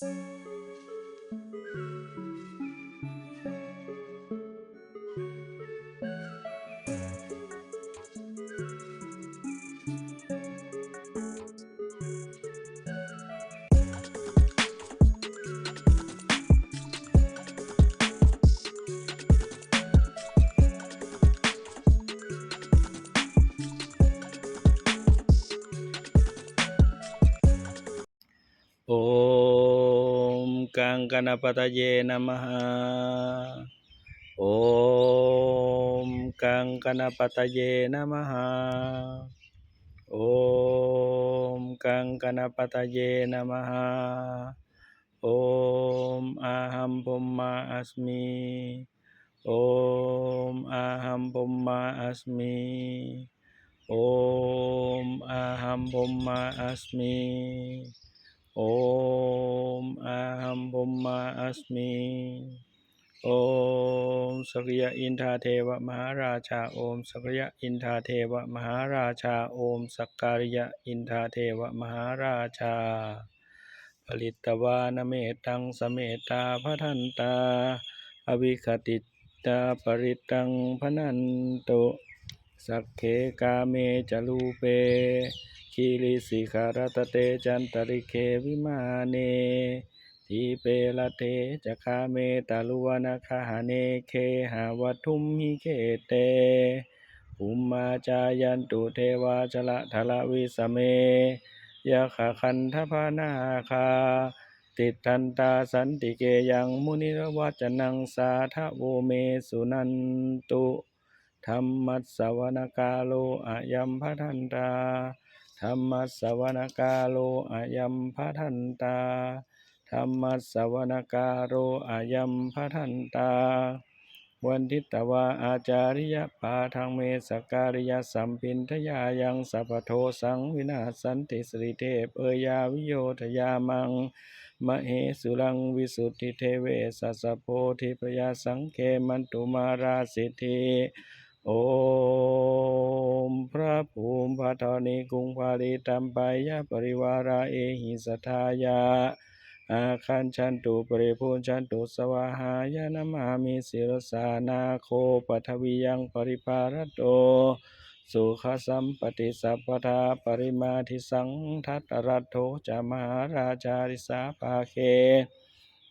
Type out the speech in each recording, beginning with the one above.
โมกังกนปตเยนะมหาโอมกังกนปตเอัสมิโอมสกยะอินทาเทวมหาราชาโอมสกยะอินทาเทวมหาราชาโอมสักการยะอินทาเทวมหาราชา ผลิตวานเมตังสเมตาพระทันตา อวิคติตาปริตังพนันตุสักเคกาเมจลูเปคีริสิขารตเตจันตริเควิมาเน ทีเปละเทจะคาเมตาลุวนาคาหาเนเคหาวัทุมหิเคเตอุมมาจายันตุเทวาชละทละวิสเมยะขะคันทพานาคา ติดทันตาสันติเกยังมุนิรวัจนังสาทโวเมสุนันตุธรรมัสสวนกาโลอายัมพทันตาธรรมสวนกาโลอายัมพะทันตา รรมสวนกาโลอายัมพะทันตา วันทิตวาอาจาริยปาทังเมสการิยสัมปินทยายังสัพพโทสังวินาสันติสริเทพเอยาวิโยทยามังมเหสุรังวิสุทธิเทเวสัสสะโพธิปยาสังเคมันตุมาราสิทธิโอมพระภูมิพระธรณีกุงพาลีตัมปายะปริวาราเอหิสทายา อาคันชันตุปริภูนชันตุสวาหายานามามิสิรสานาโคปัทวียังปริภารโตสุขสัมปติสัพพทาปริมาทิสังทัตรัตโถจามหาราชาริสาภาเค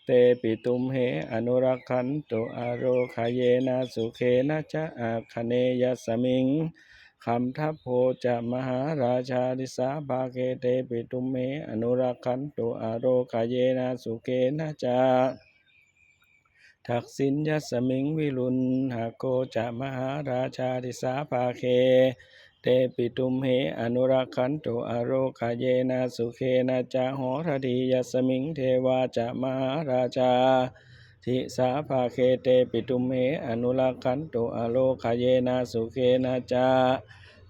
เตปิตุมเหอนุรักขันตุอโรคาเยนะสุเคนะจะอาคเนยสมิง คัมทัพโพจะมหาราชาดิสาภาเกเตปิตุมเหอนุรักขันตุอโรคาเยนะสุเคนะจะทักษิณยัสมิงวิรุณหาโกจะมหาราชาดิสาภาเค เตปิตุมเหอนุรักขันตุอโรคาเยนะสุเคนะจะโหรดียัสมิงเทวาจะมหาราชา ทิสาภาเคเตปิตุเหอนุรักขันตุอโลคาเยนะสุเคนะจา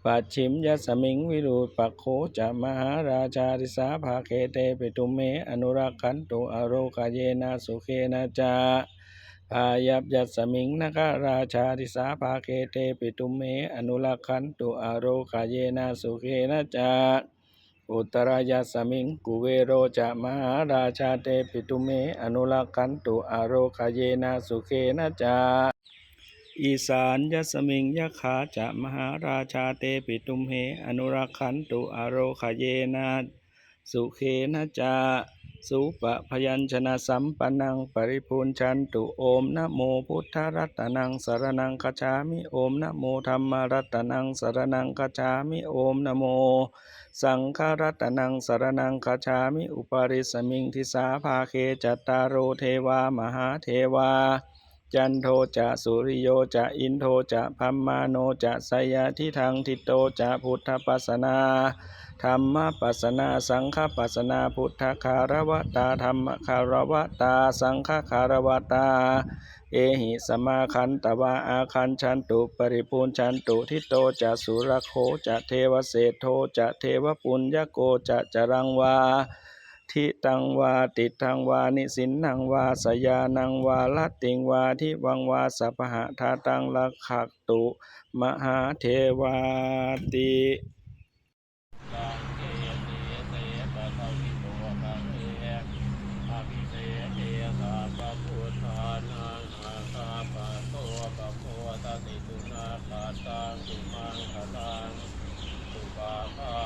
ปัจฉิมยสมิงวิรุปปักโขจะมหาราชาทิสาภาเคเตปิตุเหอนุรักขันตุอโลคาเยนะสุเคนะจาพายัพยัสมิงนกราชาทิสาภาเคเตปิตุเม อนุลักขันตุอโรคาเยนะสุเคนะจา อุตรายาสมิงกุเวโรจะมหาราชาเตปิตุเม อนุลักขันตุอาโรคาเยนะสุเคนะจาอีสานยสมิงยะขาจะมหาราชาเตปิตุมเห อนุรักขันตุอาโรคาเยนา สุเคนะจา สุปะพยัญชนะสัมปันังปริพูนชันตุโอมนะโมพุทธรัตนังสารนังคจามิโอมนะโมธรรมรัตนังสารนังคจามิโอมนะโม สังฆรัตนังสารนังคจามิอุปริสมิงทิสาภาเคจัตตารโรเทวามหาเทวา จันโทจะสุริโยจะอินโทจะพัมมาโนจะสยาทิทังทิโตจะพุทธปัสนาธรรมปัสนาสังฆปัสนาพุทธคารวตาธรรมคารวตา สังฆคารวตา เอหิสมาคันตวาอาคันชันตุปริปูนชันตุทิโตจะสุรโคจะเทวเศโทจะเทวปุญญโกจะจรังวา ทิตังวาติทังวานิสินนังวาสยานังวาลัติงวาทิวังวาสัพหะทาตังลักขตุ มหาเทวาติตังสุมังคลังสุปาภา